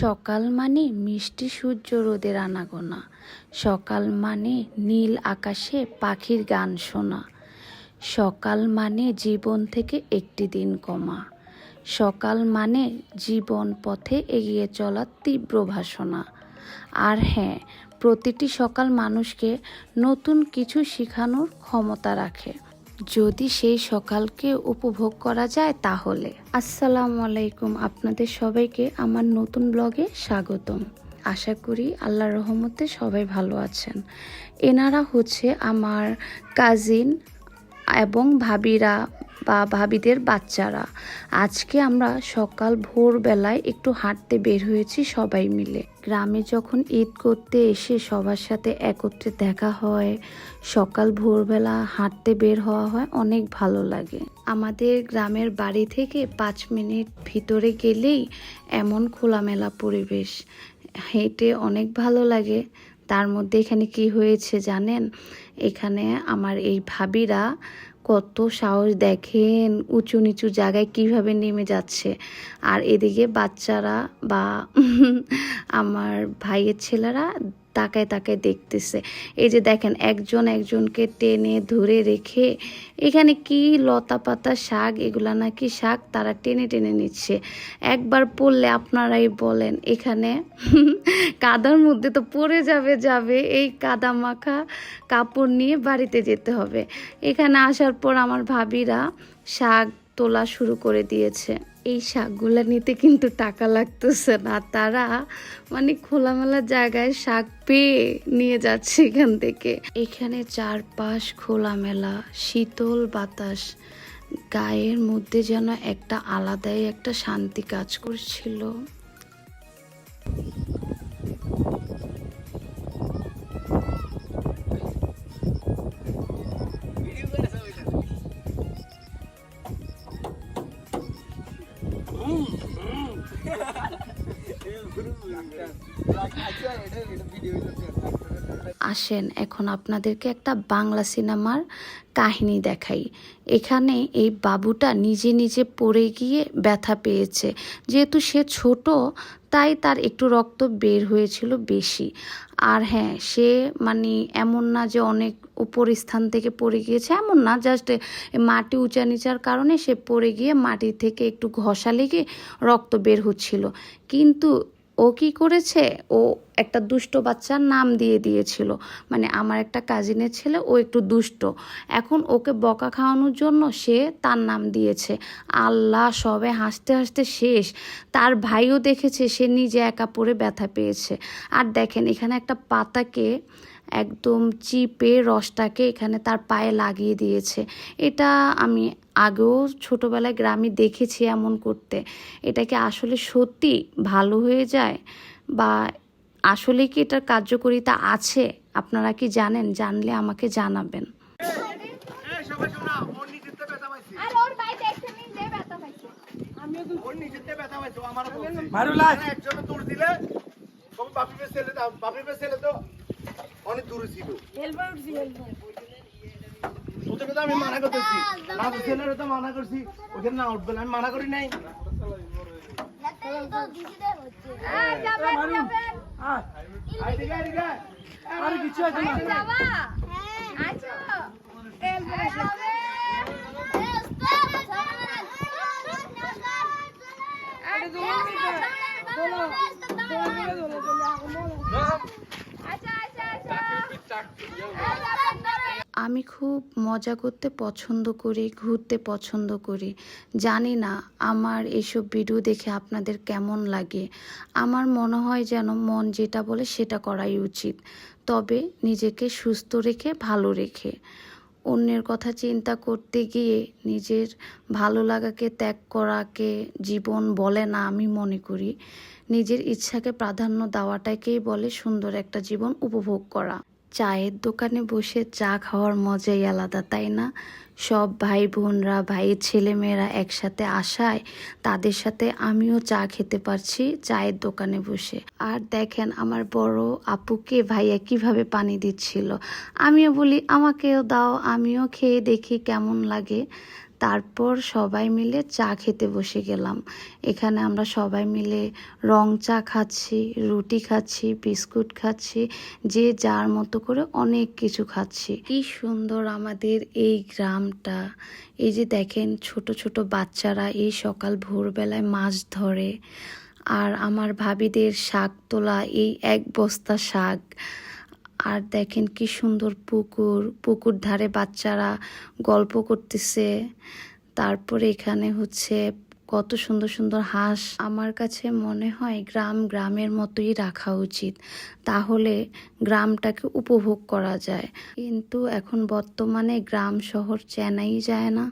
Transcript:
সকাল মানে মিষ্টি সূর্য রোদের আনাগোনা। সকাল মানে নীল আকাশে পাখির গান শোনা। সকাল মানে জীবন থেকে একটি দিন কমা। সকাল মানে জীবন পথে এগিয়ে চলার তীব্র ভাষণা। আর হ্যাঁ প্রতিটি সকাল মানুষকে নতুন কিছু শেখানোর ক্ষমতা রাখে। যদি সেই সকালকে উপভোগ করা যায় তাহলে। আসসালামু আলাইকুম। আপনাদের সবাইকে আমার নতুন ব্লগে স্বাগতম। আশা করি আল্লাহর রহমতে সবাই ভালো আছেন। এনারা হচ্ছে আমার কাজিন এবং ভাবিরা বা ভাবিদের বাচ্চারা। আজকে আমরা সকাল ভোরবেলায় একটু হাঁটতে বের হয়েছি সবাই মিলে। গ্রামে যখন ঈদ করতে এসে সবার সাথে একত্রে দেখা হয়, সকাল ভোরবেলা হাঁটতে বের হওয়া হয়, অনেক ভালো লাগে। আমাদের গ্রামের বাড়ি থেকে পাঁচ মিনিট ভিতরে গেলেই এমন খোলামেলা পরিবেশ, হেঁটে অনেক ভালো লাগে। তার মধ্যে এখানে কি হয়েছে জানেন? এখানে আমার এই ভাবিরা কত সাহস দেখেন উঁচু নিচু জায়গায় কীভাবে নেমে যাচ্ছে। আর এদিকে বাচ্চারা বা আমার ভাইয়ের ছেলেরা তাকায় তাকায় দেখতেছে। এই যে দেখেন, একজন একজনকে টেনে ধরে রেখে এখানে কি লতা পাতা শাক, এগুলা নাকি শাক, তারা টেনে টেনে নিচ্ছে। একবার পড়লে আপনারাই বলেন, এখানে কাদার মধ্যে তো পড়ে যাবে যাবে। এই কাদা মাখা কাপড় নিয়ে বাড়িতে যেতে হবে। এখানে আসার পর আমার ভাবিরা শাক তোলা শুরু করে দিয়েছে। এই শাকগুলো নিতে কিন্তু টাকা লাগতেছে না। তারা মানে খোলামেলা জায়গায় শাক পেয়ে নিয়ে যাচ্ছে এখান থেকে। এখানে চারপাশ খোলামেলা, শীতল বাতাস। গায়ের মধ্যে যেন একটা আলাদাই একটা শান্তি কাজ করছিল। আসেন, এখন আপনাদেরকে একটা বাংলা সিনেমার কাহিনী দেখাই। এখানে এই বাবুটা নিজে নিজে পড়ে গিয়ে ব্যথা পেয়েছে। যেহেতু সে ছোট, তাই তার একটু রক্ত বের হয়েছিল বেশি। আর হ্যাঁ সে মানে এমন না যে অনেক উপর স্থান থেকে পড়ে গিয়েছে, এমন না জাস্ট মাটি উঁচা নিচার কারণে সে পড়ে গিয়ে মাটি থেকে একটু ঘষা লেগে রক্ত বের হচ্ছিল। কিন্তু ও কি করেছে? ও একটা দুষ্ট বাচ্চার নাম দিয়ে দিয়েছিল। মানে আমার একটা কাজিনের ছেলে, ও একটু দুষ্ট। এখন ওকে বকা খাওয়ানোর জন্য সে তার নাম দিয়েছে। আল্লাহ, সবে হাসতে হাসতে শেষ। তার ভাইও দেখেছে, সে নিজে একা পড়ে ব্যথা পেয়েছে। আর দেখেন, এখানে একটা পাতাকে একদম চিপে রসটাকে এখানে তার পায়ে লাগিয়ে দিয়েছে। এটা আমি আগেও ছোটোবেলায় গ্রামে দেখেছি এমন করতে। এটা কি আসলে সত্যি ভালো হয়ে যায়? বা আসলে কি এটার কার্যকারিতা আছে? আপনারা কি জানেন? জানলে আমাকে জানাবেন। এই অনেক দূরে ছিল। প্রথমে তো আমি মানা করতেছি। নাজু ছেলেরও তো মানা করছি, ওখানে না উঠবে না, আমি মানা করি নাই। আর কিছু আছে না। আমি খুব মজা করতে পছন্দ করি, ঘুরতে পছন্দ করি। জানি না আমার এসব ভিডিও দেখে আপনাদের কেমন লাগে। আমার মনে হয় যেন মন যেটা বলে সেটা করাই উচিত। তবে নিজেকে সুস্থ রেখে, ভালো রেখে। অন্যের কথা চিন্তা করতে গিয়ে নিজের ভালো লাগাকে ত্যাগ করাকে জীবন বলে না আমি মনে করি। নিজের ইচ্ছাকে প্রাধান্য দেওয়াটাকেই বলে সুন্দর একটা জীবন উপভোগ করা। চায়ের দোকানে বসে চা খাওয়ার মজাই আলাদা, তাই না? সব ভাই বোনরা ভাইয়ের ছেলেমেয়েরা একসাথে আসায় তাদের সাথে আমিও চা খেতে পারছি চায়ের দোকানে বসে। আর দেখেন আমার বড় আপুকে ভাইয়া কীভাবে পানি দিচ্ছিল। আমিও বলি, আমাকেও দাও, আমিও খেয়ে দেখি কেমন লাগে। তারপর সবাই মিলে চা খেতে বসে গেলাম। এখানে আমরা সবাই মিলে রং চা খাচ্ছি, রুটি খাচ্ছি, বিস্কুট খাচ্ছি, যে যার মতো করে অনেক কিছু খাচ্ছি। কি সুন্দর আমাদের এই গ্রামটা। এই যে দেখেন, ছোট ছোট বাচ্চারা এই সকাল ভোরবেলায় মাছ ধরে। আর আমার ভাবিদের শাক তোলা এই এক বস্তা শাক। আর দেখেন কি সুন্দর পুকুর পুকুর ধারে বাচ্চারা গল্প করতেছে। তারপরে এখানে হচ্ছে কত সুন্দর সুন্দর হাঁস। আমার কাছে মনে হয় গ্রাম গ্রামের মতোই রাখা উচিত, তাহলে গ্রামটাকে উপভোগ করা যায়। কিন্তু এখন বর্তমানে গ্রাম শহর চেনাই যায় না।